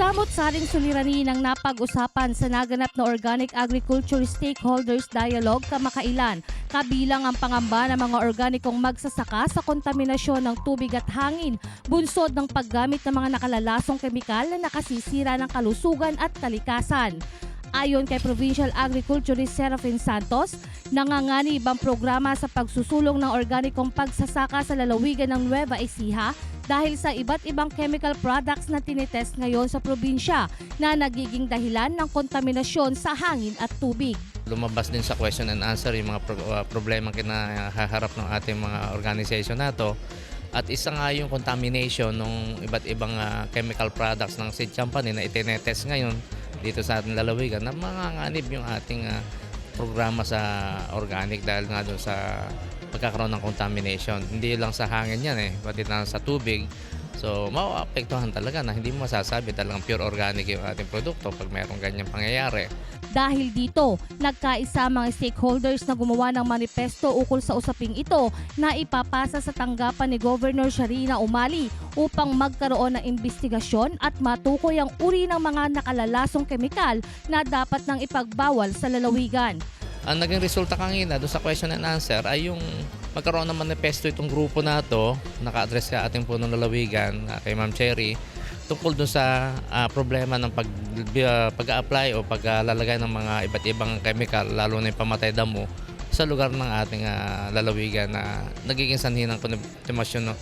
Samot-saring suliranin ang napag-usapan sa naganap na Organic Agriculture Stakeholders Dialogue kamakailan, kabilang ang pangamba ng mga organikong magsasaka sa kontaminasyon ng tubig at hangin, bunsod ng paggamit ng mga nakalalasong kemikal na nakasisira ng kalusugan at kalikasan. Ayon kay Provincial Agriculturist Serafin Santos, nanganganib ang programa sa pagsusulong ng organikong pagsasaka sa lalawigan ng Nueva Ecija dahil sa iba't ibang chemical products na tinetest ngayon sa probinsya na nagiging dahilan ng kontaminasyon sa hangin at tubig. lumabas din sa question and answer yung mga pro- uh, problema kinaharap ng ating mga organization na to. At isa nga yung contamination ng iba't ibang uh, chemical products ng seed company na itinetest ngayon dito sa ating lalawigan na manganganib yung ating uh, programa sa organic dahil nga doon sa pagkakaroon ng contamination. Hindi lang sa hangin yan eh, pati na sa tubig. So, maapektuhan talaga na hindi mo masasabi talagang pure organic yung ating produkto pag mayroong ganyang pangyayari. Dahil dito, nagkaisa mga stakeholders na gumawa ng manifesto ukol sa usaping ito na ipapasa sa tanggapan ni Governor Sharina Umali upang magkaroon ng investigasyon at matukoy ang uri ng mga nakalalasong kemikal na dapat nang ipagbawal sa lalawigan. Ang naging resulta kanina doon sa question and answer ay yung magkaroon ng manifesto itong grupo na to, naka-address ka ating punong lalawigan ah, kay Ma'am Cherry, tungkol doon sa ah, problema ng pag, ah, pag-apply o paglalagay ng mga iba't ibang chemical, lalo na yung pamatay damo, sa lugar ng ating ah, lalawigan na nagiging sanhi ng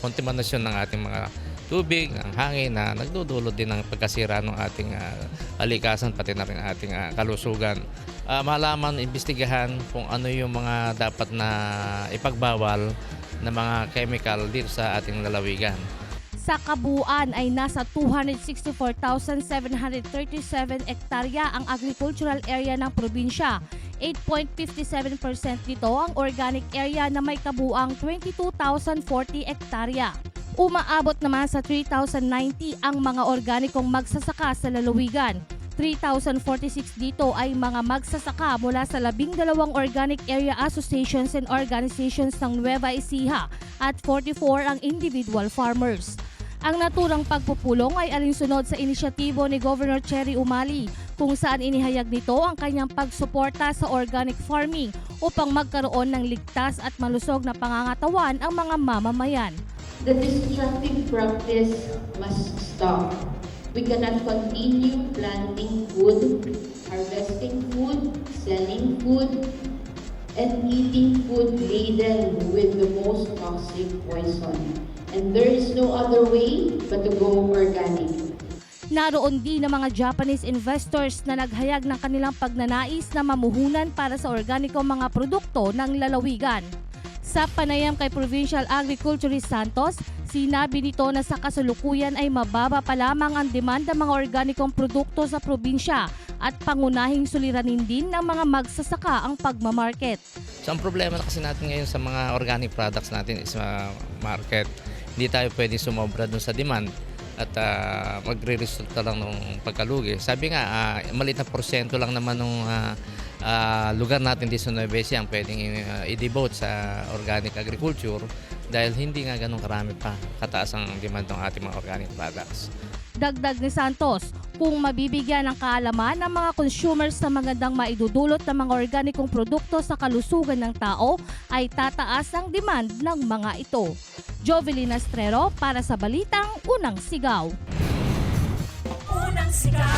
kontaminasyon ng ating mga tubig, ang hangin na nagdudulot din ng pagkasira ng ating ah, kalikasan pati na rin ating ah, kalusugan. Ah, malaman, imbestigahan kung ano yung mga dapat na ipagbawal na mga chemical dito sa ating lalawigan. Sa kabuuan ay nasa 264,737 hektarya ang agricultural area ng probinsya. 8.57% nito ang organic area na may kabuang 22,040 hektarya. Umaabot naman sa 3,090 ang mga organikong magsasaka sa lalawigan. 3,046 dito ay mga magsasaka mula sa labing dalawang Organic Area Associations and Organizations ng Nueva Ecija at 44 ang individual farmers. Ang naturang pagpupulong ay alinsunod sa inisyatibo ni Governor Cherry Umali kung saan inihayag nito ang kanyang pagsuporta sa organic farming upang magkaroon ng ligtas at malusog na pangangatawan ang mga mamamayan. The destructive practice must stop. We cannot continue planting food, harvesting food, selling food, and eating food laden with the most toxic poison. And there is no other way but to go organic. Naroon din ang mga Japanese investors na naghayag ng kanilang pagnanais na mamuhunan para sa organikong mga produkto ng lalawigan. Sa panayam kay Provincial Agriculturist Santos, sinabi nito na sa kasulukuyan ay mababa pa lamang ang demanda mga organikong produkto sa probinsya at pangunahing suliranin din ng mga magsasaka ang pagmamarket. So ang problema na kasi natin ngayon sa mga organic products natin is uh, market. Hindi tayo pwedeng sumobra dun sa demand at uh, magre-resulta lang ng pagkalugi. Sabi nga, ah, maliit na porsyento lang naman ng lugar natin dito sa Nueva Ecija ang pwedeng uh, i-devote sa organic agriculture dahil hindi nga ganun karami pa kataas ang demand ng ating mga organic products. Dagdag ni Santos, kung mabibigyan ng kaalaman ng mga consumers sa magandang maidudulot ng mga organikong produkto sa kalusugan ng tao, ay tataas ang demand ng mga ito. Jovelyn Astrero para sa Balitang Unang Sigaw. Unang sigaw.